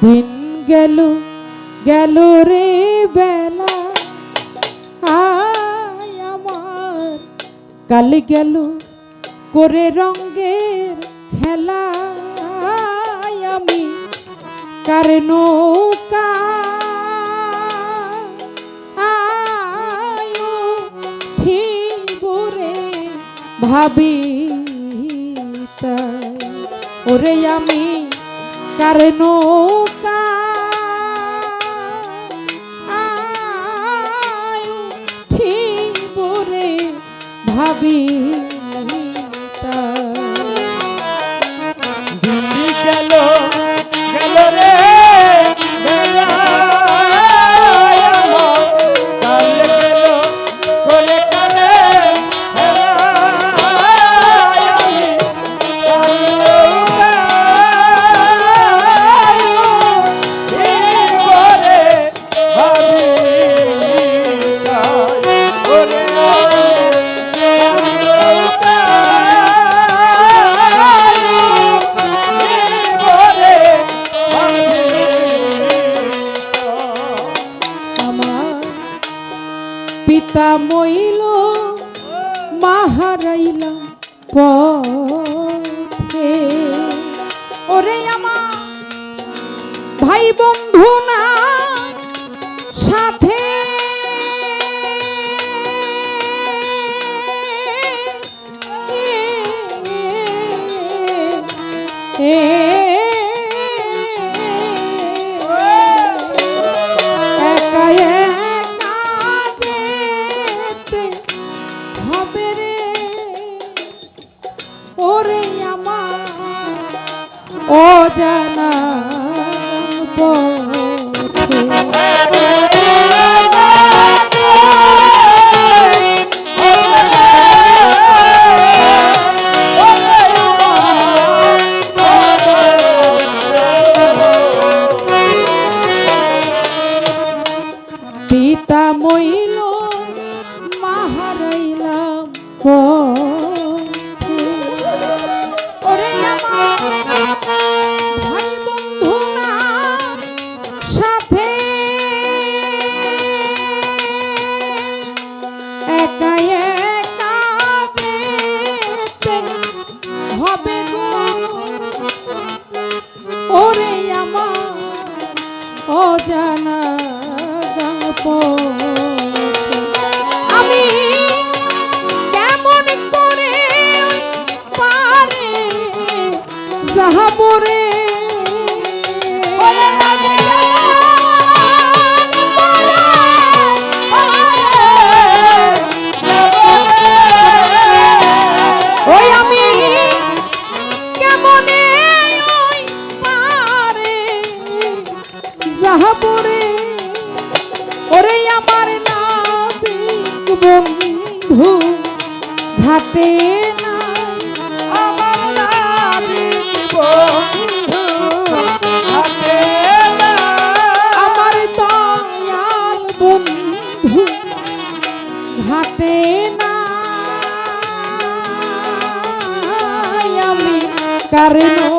দিন গেল গেল রে বেলা। আয় আমার, কাল গেল করে রঙ্গের খেলা। আমি কার নৌকা। ভাবি ওরে আমি কারণ নবী ও জানা অজানা ঘাটে না। আমি কারণ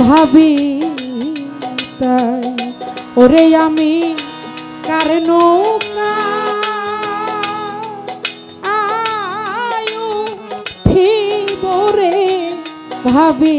ভাবি তাই। ওরে আমি কার নৌকা আয়ু ঠিক ওরে ভাবি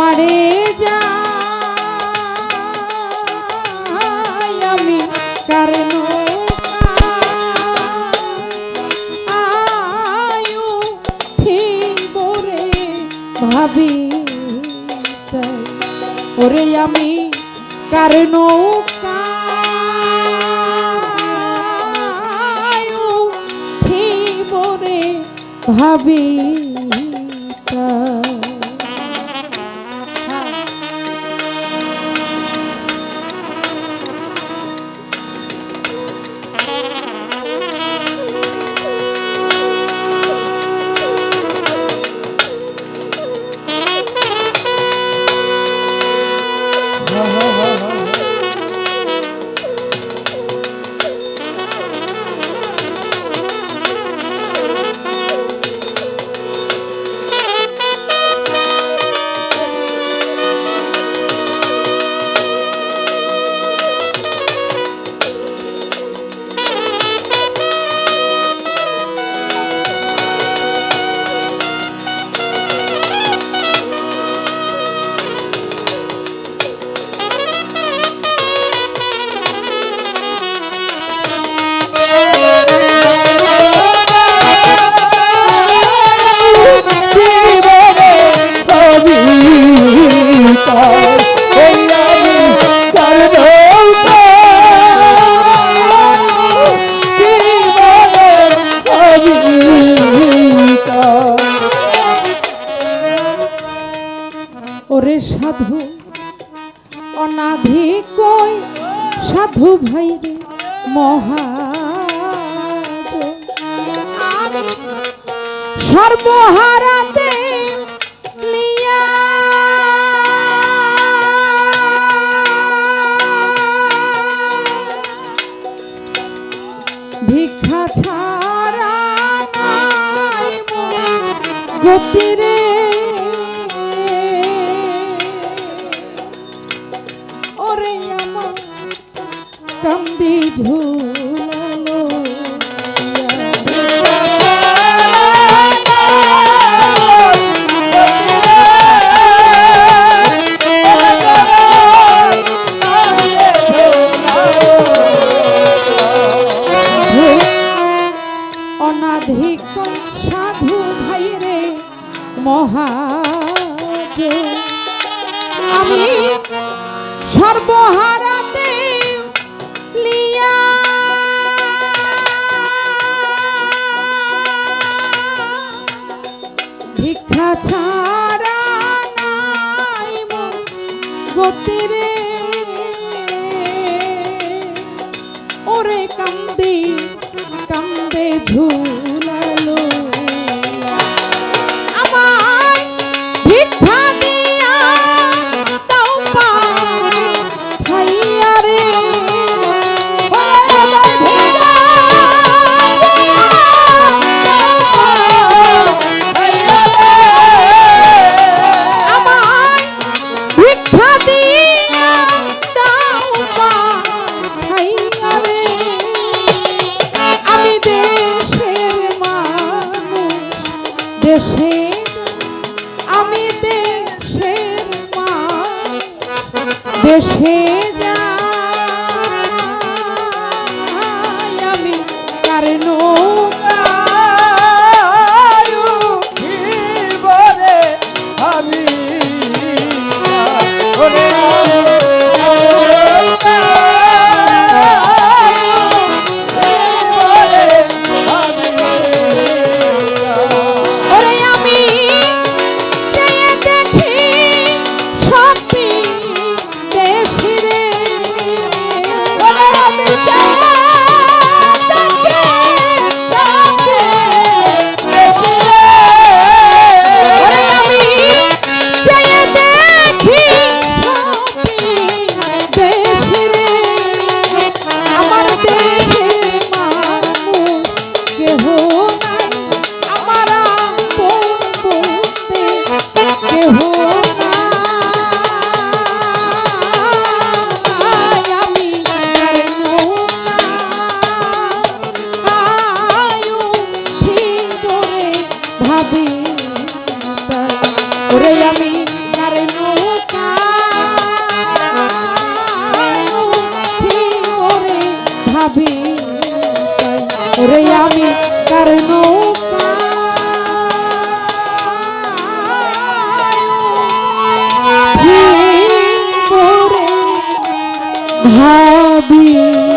পারে যা। আমি কারণ আয়ু ঠিক ভাবি ওরে আমি কার নৌকায়ু ঠিক ভাবি মহা সর্বহারাতে লিয়া ভিক্ষা ছাড়া গতিরে 우.